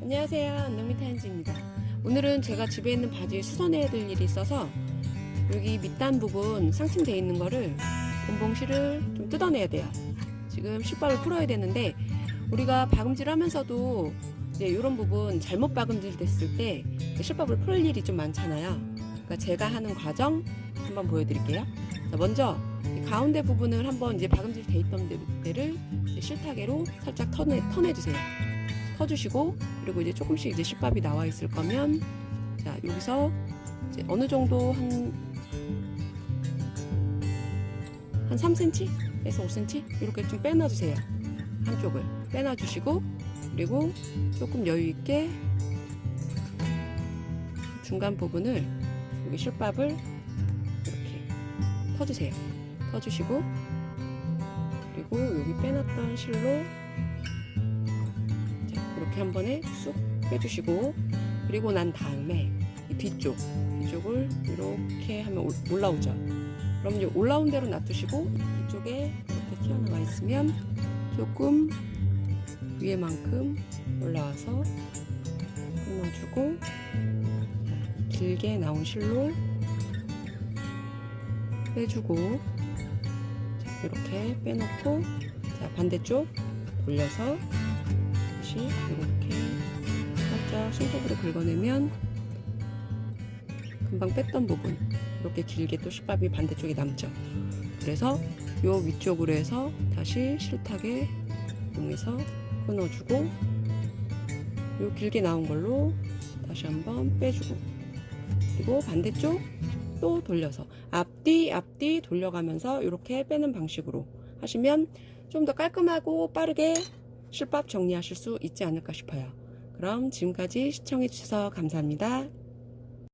안녕하세요. 안동미 타연지입니다. 오늘은 제가 집에 있는 바지 수선해야 될 일이 있어서 여기 밑단 부분 상층되어 있는 거를 본봉실을 좀 뜯어내야 돼요. 지금 실밥을 풀어야 되는데 우리가 박음질 하면서도 이제 이런 부분 잘못 박음질 됐을 때 실밥을 풀 일이 좀 많잖아요. 그러니까 제가 하는 과정 한번 보여드릴게요. 자, 먼저 이 가운데 부분을 한번 이제 박음질 돼 있던 데를 이제 실타개로 살짝 터내, 터내주세요. 터주시고 그리고 이제 조금씩 이제 실밥이 나와 있을 거면 자 여기서 이제 어느 정도 한, 한 3cm에서 5cm 이렇게 좀 빼놔주세요. 한쪽을 빼놔주시고 그리고 조금 여유 있게 중간 부분을 여기 실밥을 이렇게 터주세요. 터주시고 그리고 여기 빼놨던 실로 자, 이렇게 한 번에 쑥 빼주시고 그리고 난 다음에 이 뒤쪽 뒤쪽을 이렇게 하면 올- 올라오죠. 그럼 이제 올라온 대로 놔두시고 이쪽에 이렇게 튀어나와 있으면 조금 위에만큼 올라와서 끊어주고 길게 나온 실로 빼주고 자, 이렇게 빼놓고 자 반대쪽 돌려서 손톱으로 긁어내면 금방 뺐던 부분 이렇게 길게 또 실밥이 반대쪽에 남죠. 그래서 요 위쪽으로 해서 다시 실타게 이용해서 끊어주고 요 길게 나온 걸로 다시 한번 빼주고 그리고 반대쪽 또 돌려서 앞뒤 앞뒤 돌려가면서 이렇게 빼는 방식으로 하시면 좀 더 깔끔하고 빠르게 실밥 정리하실 수 있지 않을까 싶어요. 그럼 지금까지 시청해 주셔서 감사합니다.